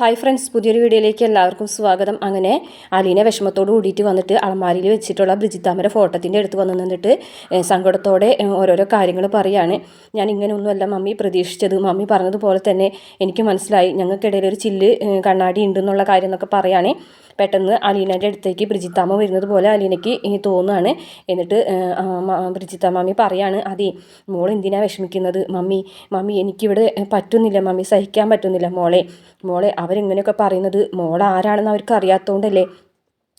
Hi friends പുതിയൊരു വീഡിയോയിലേക്ക് എല്ലാവർക്കും സ്വാഗതം. അങ്ങനെ അലീന വിഷമത്തോട് കൂടിയിട്ട് വന്നിട്ട് അലമാരിയിൽ വെച്ചിട്ടുള്ള ബ്രിജിത്താമര ഫോട്ടോത്തിന്റെ അടുത്ത് വന്ന് നിന്നിട്ട് സങ്കടത്തോടെ ഓരോരോ കാര്യങ്ങൾ പറയാണ്. ഞാൻ ഇങ്ങനെയൊന്നുമല്ല മമ്മി പ്രതീക്ഷിച്ചത്. മമ്മി പറഞ്ഞതുപോലെ തന്നെ എനിക്ക് മനസ്സിലായി. ഞങ്ങൾക്കിടയിൽ ഒരു ചില്ല് കണ്ണാടി ഉണ്ടെന്നുള്ള കാര്യം എന്നൊക്കെ പറയുകയാണ് പെട്ടെന്ന് അലീനന്റെ അടുത്തേക്ക് ബ്രിജിത്താമ്മ വരുന്നത് പോലെ അലീനയ്ക്ക് തോന്നുകയാണ് എന്നിട്ട് ബ്രിജിത്താ ആ, മ- ബ്രിജിത്ത മമ്മി പറയാണ് അതെ മോൾ എന്തിനാണ് വിഷമിക്കുന്നത്? മമ്മി മമ്മി എനിക്കിവിടെ പറ്റുന്നില്ല. മമ്മി സഹിക്കാൻ പറ്റുന്നില്ല മോളെ. മോളെ അവരിങ്ങനെയൊക്കെ പറയുന്നത് മോൾ ആരാണെന്ന് അവർക്ക് അറിയാത്തതുകൊണ്ടല്ലേ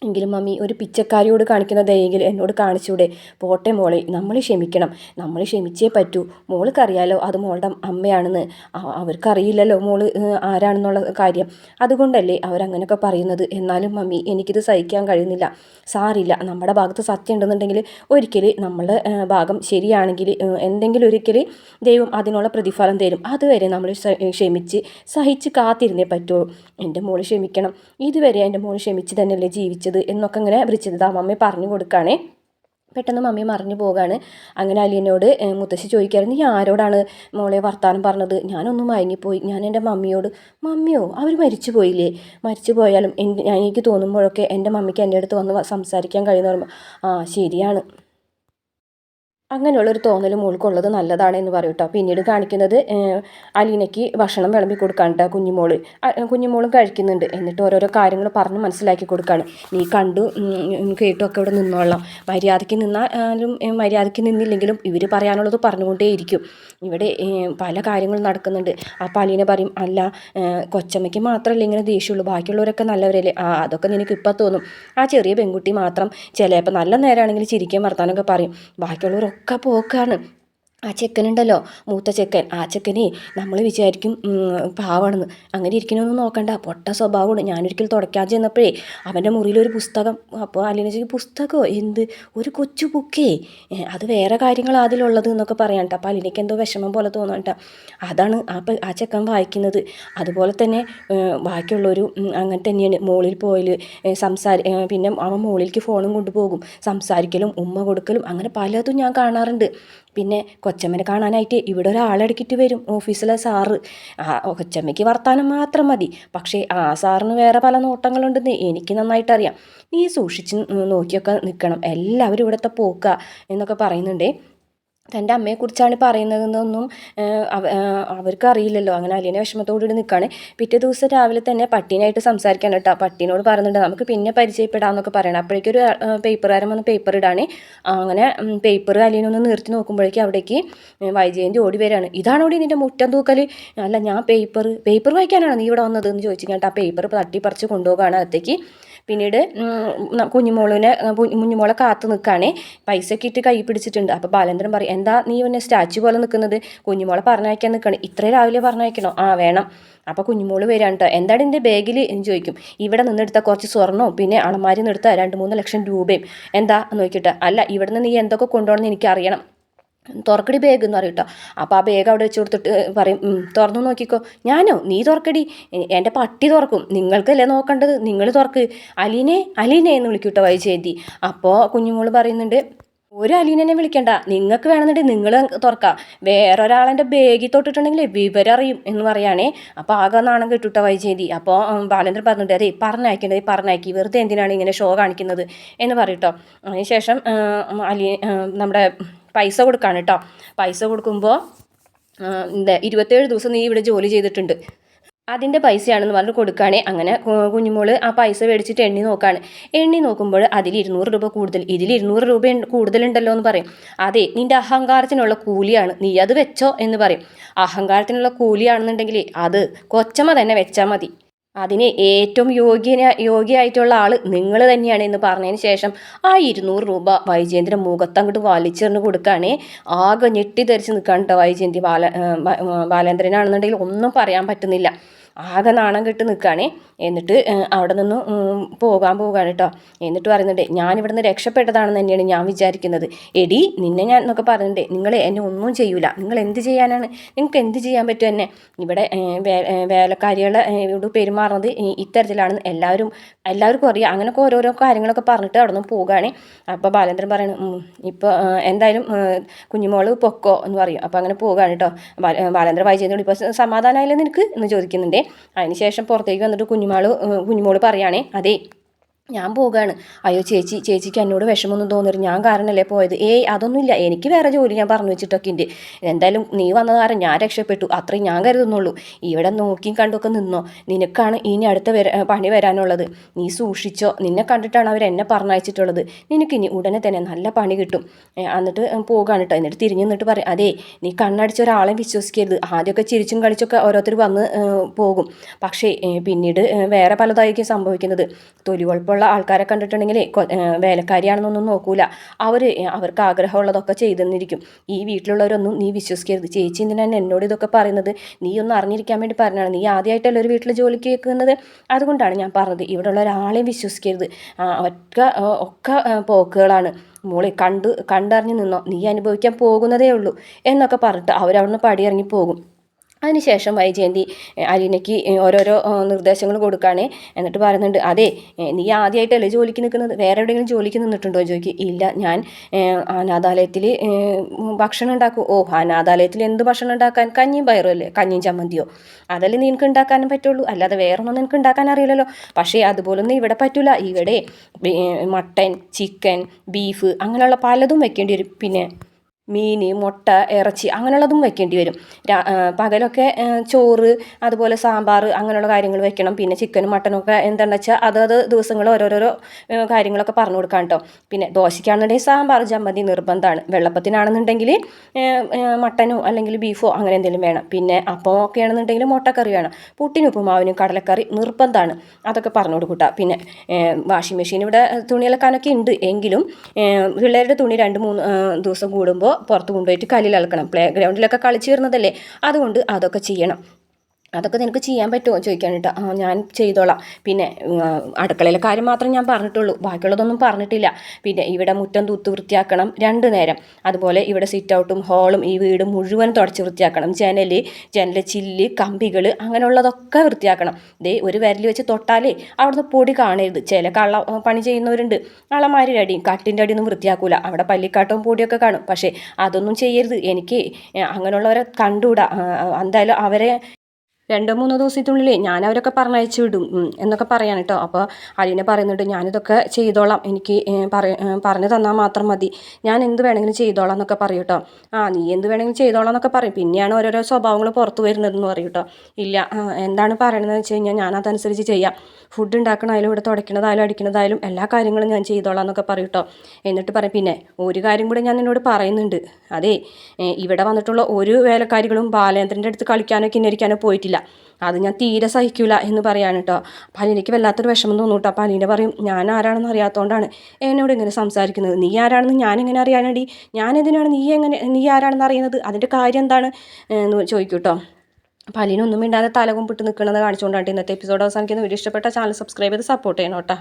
എങ്കിലും മമ്മി ഒരു പിച്ചക്കാരിയോട് കാണിക്കുന്ന ദയെങ്കിൽ എന്നോട് കാണിച്ചൂടെ. പോട്ടെ മോളെ നമ്മൾ ക്ഷമിക്കണം. നമ്മൾ ക്ഷമിച്ചേ പറ്റൂ. മോൾക്കറിയാലോ അത് മോളുടെ അമ്മയാണെന്ന്. അവർക്കറിയില്ലല്ലോ മോൾ ആരാണെന്നുള്ള കാര്യം. അതുകൊണ്ടല്ലേ അവരങ്ങനെയൊക്കെ പറയുന്നത്. എന്നാലും മമ്മി എനിക്കിത് സഹിക്കാൻ കഴിയുന്നില്ല. സാറില്ല നമ്മുടെ ഭാഗത്ത് സത്യം ഉണ്ടെന്നുണ്ടെങ്കിൽ ഒരിക്കൽ നമ്മളുടെ ഭാഗം ശരിയാണെങ്കിൽ എന്തെങ്കിലും ഒരിക്കൽ ദൈവം അതിനുള്ള പ്രതിഫലം തരും. അതുവരെ നമ്മൾ ക്ഷമിച്ച് സഹിച്ച് കാത്തിരുന്നേ പറ്റുള്ളൂ എന്റെ മോൾ ക്ഷമിക്കണം. ഇതുവരെ എന്റെ മോൾ ക്ഷമിച്ച് തന്നെയല്ലേ ജീവിച്ചത്. എന്നൊക്കെ ഇങ്ങനെ ബ്രിച്ചിത മമ്മി പറഞ്ഞു കൊടുക്കുകയാണേ പെട്ടെന്ന് മമ്മി മറിഞ്ഞു പോകാണ്. അങ്ങനെ അലിയനോട് മുത്തശ്ശി ചോദിക്കാറുണ്ട് നീ ആരോടാണ് മോളെ വർത്താനം പറഞ്ഞത്? ഞാനൊന്നും മയങ്ങിപ്പോയി. ഞാൻ എന്റെ മമ്മിയോട് മമ്മിയോ അവർ മരിച്ചു പോയില്ലേ? മരിച്ചു പോയാലും എനിക്ക് തോന്നുമ്പോഴൊക്കെ എന്റെ മമ്മിക്ക് എന്റെ അടുത്ത് വന്ന് സംസാരിക്കാൻ കഴിയുന്ന പറയുമ്പോൾ ആ ശരിയാണ്. അങ്ങനെയുള്ളൊരു തോന്നൽ മോൾക്കുള്ളത് നല്ലതാണ് എന്ന് പറയും കേട്ടോ പിന്നീട് കാണിക്കുന്നത് അലീനയ്ക്ക് ഭക്ഷണം വിളമ്പി കൊടുക്കാണ് കുഞ്ഞുമോൾ. കുഞ്ഞുമോളും കഴിക്കുന്നുണ്ട്. എന്നിട്ട് ഓരോരോ കാര്യങ്ങൾ പറഞ്ഞ് മനസ്സിലാക്കി കൊടുക്കുകയാണ് നീ കണ്ടു കേട്ടൊക്കെ ഇവിടെ നിന്നോളാം മര്യാദയ്ക്ക് നിന്നാലും മര്യാദയ്ക്ക് നിന്നില്ലെങ്കിലും ഇവർ പറയാനുള്ളത് പറഞ്ഞുകൊണ്ടേയിരിക്കും. ഇവിടെ പല കാര്യങ്ങളും നടക്കുന്നുണ്ട്. അപ്പോൾ അലീന പറയും അല്ല കൊച്ചമ്മയ്ക്ക് മാത്രമല്ല ഇങ്ങനെ ദേഷ്യമുള്ളൂ ബാക്കിയുള്ളവരൊക്കെ നല്ലവരല്ലേ. ആ അതൊക്കെ നിനക്ക് ഇപ്പം തോന്നും. ആ ചെറിയ പെൺകുട്ടി മാത്രം ചിലപ്പോൾ നല്ല നേരമാണെങ്കിൽ ചിരിക്കാൻ വർത്താനൊക്കെ പറയും. ബാക്കിയുള്ളവരൊക്കെ പോക്കാണ് ആ ചെക്കനുണ്ടല്ലോ മൂത്ത ചെക്കൻ. ആ ചെക്കനെ നമ്മൾ വിചാരിക്കും പാവാണെന്ന്. അങ്ങനെ ഇരിക്കണമെന്ന് നോക്കണ്ട. പൊട്ട സ്വഭാവമാണ്. ഞാനൊരിക്കൽ തുടയ്ക്കാൻ ചെന്നപ്പോഴേ അവന്റെ മുറിയിലൊരു പുസ്തകം അപ്പോൾ അല്ലെങ്കിൽ പുസ്തകമോ എന്ത്? ഒരു കൊച്ചു ബുക്കേ? അത് വേറെ കാര്യങ്ങൾ അതിലുള്ളത് എന്നൊക്കെ പറയാം കേട്ടോ. അപ്പോൾ അല്ലെങ്കിൽ എന്തോ വിഷമം പോലെ തോന്നാം കേട്ടോ. അതാണ് ആ പെ- ആ ചെക്കൻ വായിക്കുന്നത്. അതുപോലെ തന്നെ ബാക്കിയുള്ളൊരു അങ്ങനെ തന്നെയാണ്. മോളിൽ പോയിൽ സംസാരി പിന്നെ അവൻ മോളിലേക്ക് ഫോണും കൊണ്ടുപോകും. സംസാരിക്കലും ഉമ്മ കൊടുക്കലും അങ്ങനെ പലതും ഞാൻ കാണാറുണ്ട്. പിന്നെ കൊച്ചമ്മനെ കാണാനായിട്ട് ഇവിടെ ഒരാളെടുക്കിട്ട് വരും ഓഫീസിലെ സാറ്. ആ കൊച്ചമ്മയ്ക്ക് വർത്താനം മാത്രം മതി. പക്ഷേ ആ സാറിന് വേറെ പല നോട്ടങ്ങളുണ്ടെന്ന് എനിക്ക് നന്നായിട്ടറിയാം. നീ സൂക്ഷിച്ച് നോക്കിയൊക്കെ നിൽക്കണം എല്ലാവരും ഇവിടുത്തെ പോക്കുക എന്നൊക്കെ പറയുന്നുണ്ടേ. തന്റെ അമ്മയെക്കുറിച്ചാണ് പറയുന്നതെന്നൊന്നും അവർക്ക് അറിയില്ലല്ലോ. അങ്ങനെ അലീന വിഷമത്തോടുകൂടി നിൽക്കുകയാണ് പിറ്റേ ദിവസം രാവിലെ തന്നെ പട്ടീനായിട്ട് സംസാരിക്കാൻ കേട്ടോ. പട്ടീനോട് പറയുന്നുണ്ട് നമുക്ക് പിന്നെ പരിചയപ്പെടാമെന്നൊക്കെ പറയണം. അപ്പോഴേക്കും ഒരു പേപ്പറുകാരൻ വന്ന് പേപ്പർ ഇടാണ്. അങ്ങനെ പേപ്പർ അലീന ഒന്ന് നിർത്തി നോക്കുമ്പോഴേക്കും അവിടേക്ക് വൈജയന്തി ഓടി വരികയാണ് ഇതാണോ നിന്റെ മുറ്റം തൂക്കൽ അല്ല ഞാൻ പേപ്പർ പേപ്പർ വായിക്കാനാണോ നീ ഇവിടെ വന്നത്? എന്ന് ചോദിച്ചു കേട്ടോ ആ പേപ്പർ തട്ടിപ്പറിച്ച് കൊണ്ടുപോകുകയാണ് അകത്തേക്ക്. പിന്നീട് കുഞ്ഞുമോളിനെ കുഞ്ഞുമോളെ കാത്തു നിൽക്കുകയാണേ. പൈസ ഒക്കെ ഇട്ട് കൈ പിടിച്ചിട്ടുണ്ട്. അപ്പോൾ ബാലേന്ദ്രൻ പറയും എന്താ നീ പിന്നെ സ്റ്റാച്ചു പോലെ നിൽക്കുന്നത്? കുഞ്ഞുമോളെ പറഞ്ഞയക്കാൻ നിൽക്കണം. ഇത്ര രാവിലെ പറഞ്ഞയക്കണോ? ആ വേണം. അപ്പോൾ കുഞ്ഞുമോൾ വരാൻ കേട്ടോ എന്താണ് എന്റെ ബാഗിൽ? ചോദിക്കും. ഇവിടെ നിന്നെടുത്ത കുറച്ച് സ്വർണവും പിന്നെ അളമാരി നിന്നെടുത്ത രണ്ട് മൂന്ന് ലക്ഷം രൂപയും. എന്താ? നോക്കിയിട്ട് അല്ല ഇവിടെ നിന്ന് നീ എന്തൊക്കെ കൊണ്ടുപോകണമെന്ന് എനിക്കറിയണം. തുറക്കടി ബാഗ് എന്ന് പറയും കേട്ടോ അപ്പോൾ ആ ബാഗ് അവിടെ വെച്ച് കൊടുത്തിട്ട് പറയും "ഉം, തുറന്നു നോക്കിക്കോ. ഞാനോ? നീ തുറക്കടി. എന്റെ പട്ടി തുറക്കും. നിങ്ങൾക്കല്ലേ നോക്കേണ്ടത്? നിങ്ങൾ തുറക്ക്. അലീനെ അലീനെ എന്ന് വിളിക്കും കേട്ടോ വൈജയന്തി അപ്പോൾ കുഞ്ഞുമോൾ പറയുന്നുണ്ട് ഒരു അലീനെ വിളിക്കണ്ട. നിങ്ങൾക്ക് വേണമെന്നുണ്ടെങ്കിൽ നിങ്ങൾ തുറക്കാം. വേറെ വേറൊരാളെന്റെ ബാഗിൽ തൊട്ടിട്ടുണ്ടെങ്കിൽ വിവരം അറിയും എന്ന് പറയുകയാണേ അപ്പോൾ ആകെ നാണം കിട്ടുട്ടോ വൈജയന്തി അപ്പോൾ ബാലേന്ദ്രൻ പറഞ്ഞിട്ട് അതെ പറഞ്ഞയക്കേണ്ടത് പറഞ്ഞയക്കി. വെറുതെ എന്തിനാണ് ഇങ്ങനെ ഷോ കാണിക്കുന്നത്? എന്ന് പറയട്ടോ അതിനുശേഷം അലീ നമ്മുടെ പൈസ കൊടുക്കാണ് കേട്ടോ പൈസ കൊടുക്കുമ്പോൾ എന്താ ഇരുപത്തേഴ് ദിവസം നീ ഇവിടെ ജോലി ചെയ്തിട്ടുണ്ട്. അതിന്റെ പൈസയാണെന്ന് പറഞ്ഞ് കൊടുക്കുകയാണെ അങ്ങനെ കുഞ്ഞുമോൾ ആ പൈസ മേടിച്ചിട്ട് എണ്ണി നോക്കുകയാണ് എണ്ണി നോക്കുമ്പോൾ അതിൽ ഇരുന്നൂറ് രൂപ കൂടുതൽ. ഇതിൽ ഇരുന്നൂറ് രൂപ കൂടുതലുണ്ടല്ലോ എന്ന് പറയും. അതെ നിന്റെ അഹങ്കാരത്തിനുള്ള കൂലിയാണ്. നീ അത് വെച്ചോ എന്ന് പറയും. അഹങ്കാരത്തിനുള്ള കൂലിയാണെന്നുണ്ടെങ്കിൽ അത് കൊച്ചമ്മ തന്നെ വെച്ചാൽ മതി. അതിന് ഏറ്റവും യോഗ്യന യോഗ്യായിട്ടുള്ള ആൾ നിങ്ങൾ തന്നെയാണ് എന്ന് പറഞ്ഞതിന് ശേഷം ആ ഇരുന്നൂറ് രൂപ വൈജയന്തിന്റെ മുഖത്തങ്ങോട്ട് വലിച്ചെറിഞ്ഞ് കൊടുക്കുകയാണേ. ആകെ ഞെട്ടിധരിച്ച് നിൽക്കാൻ കേട്ടോ വൈജയന്തി ബാല ബാലേന്ദ്രനാണെന്നുണ്ടെങ്കിൽ ഒന്നും പറയാൻ പറ്റുന്നില്ല. ആകെ നാണം കെട്ട് നിൽക്കുകയാണേ എന്നിട്ട് അവിടെ നിന്ന് പോകാൻ പോകാൻ കേട്ടോ എന്നിട്ട് പറയുന്നുണ്ട് ഞാൻ നിന്ന് രക്ഷപ്പെട്ടതാണെന്ന് തന്നെയാണ് ഞാൻ വിചാരിക്കുന്നത്. എടി നിന്നെ ഞാൻ എന്നൊക്കെ പറയുന്നുണ്ട് നിങ്ങൾ എന്നെ ഒന്നും ചെയ്യൂല. നിങ്ങൾ എന്ത് ചെയ്യാനാണ്? നിങ്ങൾക്ക് എന്ത് ചെയ്യാൻ പറ്റും എന്നെ? ഇവിടെ വേലക്കാരികളെ ഇവിടെ പെരുമാറുന്നത് ഇത്തരത്തിലാണ് എല്ലാവരും എല്ലാവർക്കും അറിയാം. അങ്ങനെയൊക്കെ ഓരോരോ കാര്യങ്ങളൊക്കെ പറഞ്ഞിട്ട് അവിടെ നിന്ന് പോവുകയാണ് അപ്പോൾ ബാലേന്ദ്രൻ പറയണം ഇപ്പോൾ എന്തായാലും കുഞ്ഞുമോൾ പൊക്കോ എന്ന് പറയും. അപ്പോൾ അങ്ങനെ പോവുകയാണ് കേട്ടോ വായിച്ചു ബാലേന്ദ്ര വൈജയനോട് ഇപ്പോൾ സമാധാനമായില്ലേ നിനക്ക്? എന്ന് ചോദിക്കുന്നുണ്ടേ. അതിന് ശേഷം പുറത്തേക്ക് വന്നിട്ട് കുഞ്ഞുമാൾ കുഞ്ഞുമോൾ പറയുകയാണേ അതെ ഞാൻ പോവുകയാണ് അയ്യോ ചേച്ചി ചേച്ചിക്ക് എന്നോട് വിഷമമൊന്നും തോന്നരുത്. ഞാൻ കാരണമല്ലേ പോയത്? ഏയ് അതൊന്നുമില്ല. എനിക്ക് വേറെ ജോലി ഞാൻ പറഞ്ഞു വെച്ചിട്ടൊക്കെ ഉണ്ട്. എന്തായാലും നീ വന്ന കാരണം ഞാൻ രക്ഷപ്പെട്ടു. അത്രയും ഞാൻ കരുതുന്നുള്ളൂ. ഇവിടെ നോക്കിയും കണ്ടൊക്കെ നിന്നോ? നിനക്കാണ് ഇനി അടുത്ത പണി വരാനുള്ളത്. നീ സൂക്ഷിച്ചോ. നിന്നെ കണ്ടിട്ടാണ് അവർ എന്നെ പറഞ്ഞയച്ചിട്ടുള്ളത്. നിനക്ക് ഇനി ഉടനെ തന്നെ നല്ല പണി കിട്ടും. എന്നിട്ട് പോകാണ് കേട്ടോ എന്നിട്ട് തിരിഞ്ഞു നിന്നിട്ട് പറയും അതെ നീ കണ്ണടിച്ച ഒരാളെ വിശ്വസിക്കരുത്. ആദ്യമൊക്കെ ചിരിച്ചും കളിച്ചൊക്കെ ഓരോരുത്തർ വന്ന് പോകും. പക്ഷേ പിന്നീട് വേറെ പലതായിരിക്കും സംഭവിക്കുന്നത്. തൊലി കുഴപ്പമുള്ള ആൾക്കാരെ കണ്ടിട്ടുണ്ടെങ്കിൽ വേലക്കാരിയാണെന്നൊന്നും നോക്കൂല. അവർ അവർക്ക് ആഗ്രഹമുള്ളതൊക്കെ ചെയ്തെന്നിരിക്കും. ഈ വീട്ടിലുള്ളവരൊന്നും നീ വിശ്വസിക്കരുത്. ചേച്ചി എന്തിനാണ് എന്നോട് ഇതൊക്കെ പറയുന്നത്? നീ ഒന്ന് അറിഞ്ഞിരിക്കാൻ വേണ്ടി പറഞ്ഞാണ് നീ ആദ്യമായിട്ടല്ല ഒരു വീട്ടിൽ ജോലിക്ക് കേൾക്കുന്നത്? അതുകൊണ്ടാണ് ഞാൻ പറഞ്ഞത്. ഇവിടെയുള്ള ഒരാളെയും വിശ്വസിക്കരുത്. ഒറ്റ ഒക്കെ പോക്കുകളാണ്. മോളെ കണ്ട് കണ്ടറിഞ്ഞ് നിന്നോ. നീ അനുഭവിക്കാൻ പോകുന്നതേ ഉള്ളൂ എന്നൊക്കെ പറഞ്ഞിട്ട് അവരവിടുന്ന് പടിയിറങ്ങി പോകും. അതിനുശേഷം വൈജയന്തി അലീനയ്ക്ക് ഓരോരോ നിർദ്ദേശങ്ങൾ കൊടുക്കുകയാണ് എന്നിട്ട് പറയുന്നുണ്ട് അതെ നീ ആദ്യമായിട്ടല്ലേ ജോലിക്ക് നിൽക്കുന്നത്? വേറെ എവിടെയെങ്കിലും ജോലിക്ക് നിന്നിട്ടുണ്ടോ? ചോദിക്കും ഇല്ല ഞാൻ അനാഥാലയത്തിൽ ഭക്ഷണം ഉണ്ടാക്കും. ഓ അനാഥാലയത്തിൽ എന്ത് ഭക്ഷണം ഉണ്ടാക്കാൻ? കഞ്ഞിയും പയറും അല്ലേ? കഞ്ഞിയും ചമ്മന്തിയോ? അതല്ലേ നിനക്ക് ഉണ്ടാക്കാനും പറ്റുള്ളൂ? അല്ലാതെ വേറെ ഒന്നും നിനക്ക് ഉണ്ടാക്കാൻ അറിയില്ലല്ലോ. പക്ഷേ അതുപോലൊന്നും ഇവിടെ പറ്റില്ല ഇവിടെ മട്ടൻ ചിക്കൻ ബീഫ് അങ്ങനെയുള്ള പലതും വെക്കേണ്ടി വരും. പിന്നെ മീൻ മുട്ട ഇറച്ചി അങ്ങനെയുള്ളതും വെക്കേണ്ടി വരും. പകലൊക്കെ ചോറ് അതുപോലെ സാമ്പാർ അങ്ങനെയുള്ള കാര്യങ്ങൾ വെക്കണം. പിന്നെ ചിക്കനും മട്ടനും ഒക്കെ എന്താണെന്ന് വെച്ചാൽ അതത് ദിവസങ്ങൾ ഓരോരോ കാര്യങ്ങളൊക്കെ പറഞ്ഞു കൊടുക്കാം കേട്ടോ പിന്നെ ദോശയ്ക്കാണെന്നുണ്ടെങ്കിൽ സാമ്പാർ ചമ്മന്തി നിർബന്ധമാണ്. വെള്ളപ്പത്തിനാണെന്നുണ്ടെങ്കിൽ മട്ടനോ അല്ലെങ്കിൽ ബീഫോ അങ്ങനെ എന്തെങ്കിലും വേണം. പിന്നെ അപ്പം ഒക്കെ ആണെന്നുണ്ടെങ്കിൽ മുട്ടക്കറി വേണം. പുട്ടിനും ഉപ്പുമാവിനും കടലക്കറി നിർബന്ധമാണ്. അതൊക്കെ പറഞ്ഞു കൊടുക്കൂട്ടാ. പിന്നെ വാഷിംഗ് മെഷീൻ ഇവിടെ തുണി അലക്കാനൊക്കെ ഉണ്ട്. എങ്കിലും പിള്ളേരുടെ തുണി രണ്ട് മൂന്ന് ദിവസം കൂടുമ്പോൾ പുറത്ത് കൊണ്ടുപോയിട്ട് കല്ലിൽ അളക്കണം പ്ലേ ഗ്രൗണ്ടിലൊക്കെ കളിച്ച് വരുന്നതല്ലേ? അതുകൊണ്ട് അതൊക്കെ ചെയ്യണം. അതൊക്കെ നിനക്ക് ചെയ്യാൻ പറ്റുമോ? ചോദിക്കാൻ കേട്ടോ ആ ഞാൻ ചെയ്തോളാം. പിന്നെ അടുക്കളയിലെ കാര്യം മാത്രം ഞാൻ പറഞ്ഞിട്ടുള്ളൂ. ബാക്കിയുള്ളതൊന്നും പറഞ്ഞിട്ടില്ല. പിന്നെ ഇവിടെ മുറ്റം തൂത്ത് വൃത്തിയാക്കണം രണ്ട് നേരം. അതുപോലെ ഇവിടെ സിറ്റ് ഔട്ടും ഹോളും ഈ വീട് മുഴുവൻ തുടച്ച് വൃത്തിയാക്കണം. ജനൽ ജനൽ ചില്ല് കമ്പികൾ അങ്ങനെയുള്ളതൊക്കെ വൃത്തിയാക്കണം. ദേ ഒരു വിരൽ വെച്ച് തൊട്ടാലേ അവിടുന്ന് പൊടി കാണരുത്. ചില കള്ള പണി ചെയ്യുന്നവരുണ്ട്. കള്ളമാരുടെ അടി കട്ടിന്റെ അടിയൊന്നും വൃത്തിയാക്കൂല. അവിടെ പല്ലിക്കാട്ടവും പൊടിയൊക്കെ കാണും. പക്ഷേ അതൊന്നും ചെയ്യരുത്. എനിക്ക് അങ്ങനെയുള്ളവരെ കണ്ടുകൂടാ. എന്തായാലും അവരെ രണ്ടോ മൂന്നോ ദിവസത്തിനുള്ളിൽ ഞാൻ അവരൊക്കെ പറഞ്ഞയച്ചു വിടും എന്നൊക്കെ പറയാൻ കേട്ടോ. അപ്പോൾ അലീന പറയുന്നുണ്ട് ഞാനിതൊക്കെ ചെയ്തോളാം. എനിക്ക് പറഞ്ഞു തന്നാൽ മാത്രം മതി. ഞാൻ എന്ത് വേണമെങ്കിലും ചെയ്തോളാം എന്നൊക്കെ പറയും കേട്ടോ. ആ നീ എന്ത് വേണമെങ്കിലും ചെയ്തോളാം എന്നൊക്കെ പറയും. പിന്നെയാണ് ഓരോരോ സ്വഭാവങ്ങൾ പുറത്തു വരുന്നതെന്ന് പറയും കേട്ടോ. ഇല്ല എന്താണ് പറയണതെന്ന് വെച്ച് കഴിഞ്ഞാൽ ഞാൻ അതനുസരിച്ച് ചെയ്യാം. ഫുഡ് ഉണ്ടാക്കണതായാലും ഇവിടെ തുടയ്ക്കണതായാലും അടിക്കണതായാലും എല്ലാ കാര്യങ്ങളും ഞാൻ ചെയ്തോളാം എന്നൊക്കെ പറയും കേട്ടോ. എന്നിട്ട് പറയും പിന്നെ ഒരു കാര്യം കൂടെ ഞാൻ നിന്നോട് പറയുന്നുണ്ട്. അതെ ഇവിടെ വന്നിട്ടുള്ള ഒരു വേലക്കാരികളും ബാലേന്ദ്രന്റെ അടുത്ത് കളിക്കാനോ കിന്നരിക്കാനോ പോയിട്ടില്ല. അത് ഞാൻ തീരെ സഹിക്കില്ല എന്ന് പറയാണ് കേട്ടോ അപ്പം അലീനയ്ക്ക് വല്ലാത്തൊരു വിഷമം തോന്നും കേട്ടോ അപ്പം അലീന പറയും ഞാൻ ആരാണെന്ന് അറിയാത്തതുകൊണ്ടാണ് എന്നോട് ഇങ്ങനെ സംസാരിക്കുന്നത്. നീ ആരാണെന്ന് ഞാൻ എങ്ങനെ അറിയാനടി? ഞാൻ എന്തിനാണ് നീ എങ്ങനെ നീ ആരാണെന്ന് അറിയുന്നത്? അതിന്റെ കാര്യം എന്താണ്? എന്ന് ചോദിക്കും കേട്ടോ അപ്പം അലീന ഒന്നും മിണ്ടാതെ തലകുമ്പിട്ട് നിൽക്കുന്നത് കാണിച്ചുകൊണ്ടാണ് ഇന്നത്തെ എപ്പിസോഡ് അവസാനിക്കുന്ന വീഡിയോ ഇഷ്ടപ്പെട്ട ചാനൽ സബ്സ്ക്രൈബ് ചെയ്ത് സപ്പോർട്ട് ചെയ്യണം കേട്ടോ